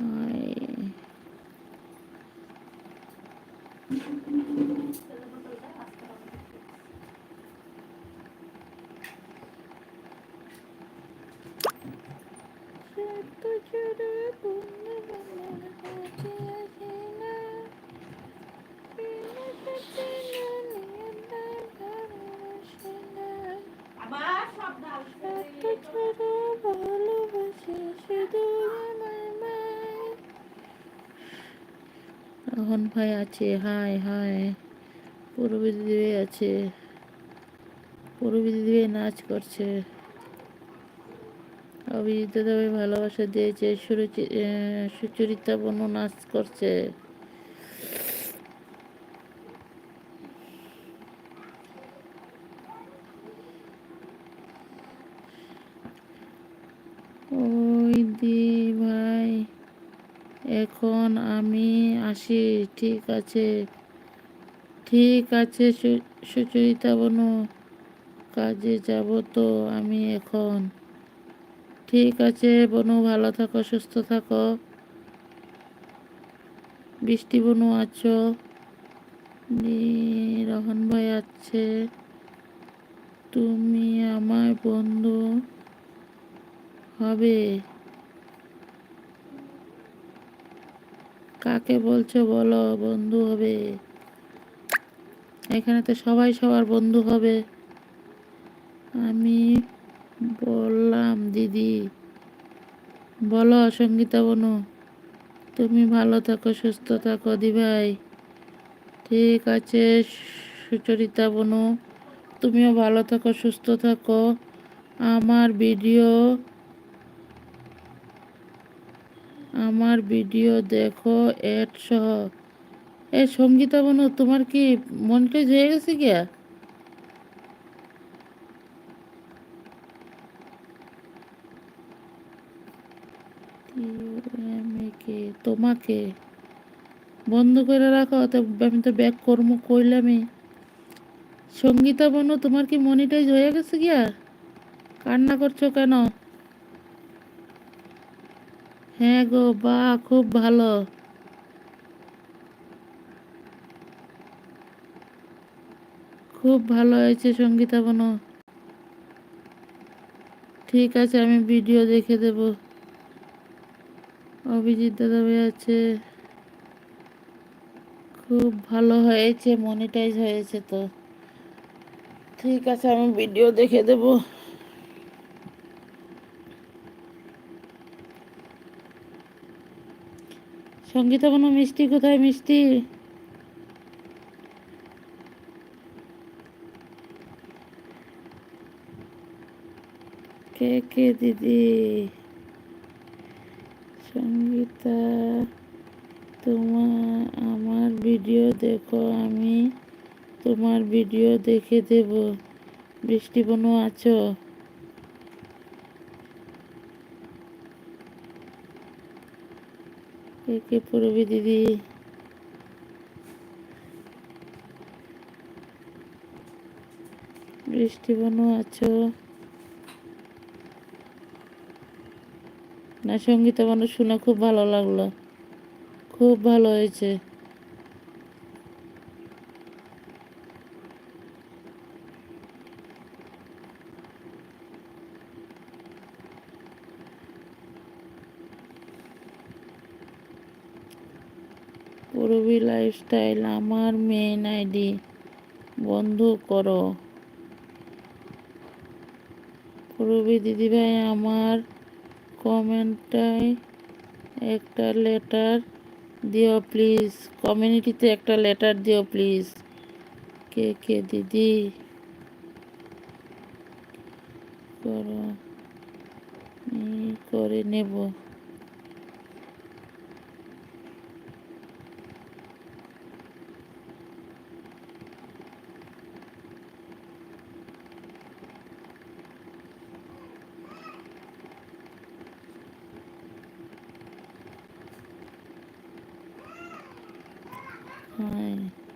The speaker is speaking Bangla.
হাই সত্য রহন ভাই আছে, হাই হাই। পূর্ববিধি দিবে আছে। দিবে নাচ করছে। অভিজিৎ দাদাভাই ভালোবাসা দিয়েছে সুচরিতা বনু নাচ করছে। ওই দি ভাই এখন আমি আসি, ঠিক আছে। ঠিক আছে সুচরিতা বনু, কাজে যাব তো আমি এখন। ঠিক আছে বনু, ভালো থাকো, সুস্থ থাকো। বৃষ্টি বনু আছো? রহন ভাই আছে। তুমি আমার বন্ধু হবে। কাকে বলছো বলো, বন্ধু হবে। এখানে তো সবাই সবার বন্ধু হবে। আমি বললাম, দিদি। বলো সঙ্গীতা বনু, তুমি ভালো থাকো, সুস্থ থাকো, দিভাই। ঠিক আছে, সুচরিতা বনু, তুমিও ভালো থাকো, সুস্থ থাকো। আমার ভিডিও আমার ভিডিও দেখো, এড সহ। এ সঙ্গীতা বনু, তোমার কি মনটা হয়ে গেছে গিয়া? তোমাকে বন্ধ করে রাখো তো আমি তো ব্যাক কর্ম করলামই সঙ্গীতা বনু, তোমার কি মনিটাইজ হয়ে গেছে গিয়া? কান্না করছ কেন? হ্যাঁ গো, বা, খুব ভালো। খুব ভালো হয়েছে সঙ্গীতা বনু। ঠিক আছে, আমি ভিডিও দেখে দেব। অভিজিৎ দাদা ভাই আছে। খুব ভালো হয়েছে মনিটাইজ হয়েছে তো। ঠিক আছে, আমি ভিডিও দেখে দেব। সঙ্গীতা কোনো মিষ্টি, কোথায় মিষ্টি? কে কে, দিদি? সঙ্গীতা তোমার আমার ভিডিও দেখো, আমি তোমার ভিডিও দেখে দেব। বৃষ্টি বনু, আছো? কে কে দিদি? বৃষ্টি বনু আছো? না, সঙ্গীতা মানুষ শুনে খুব ভালো লাগল। খুব ভালো হয়েছে। পূরবী লাইফস্টাইল আমার মেন আইডি বন্ধ করো। পূরবী দিদিভাই আমার কমেন্টটায় একটা লেটার দিও প্লিজ কমিউনিটিতে একটা লেটার দিও প্লিজ কে কে দিদি? করো। করে নেব। は。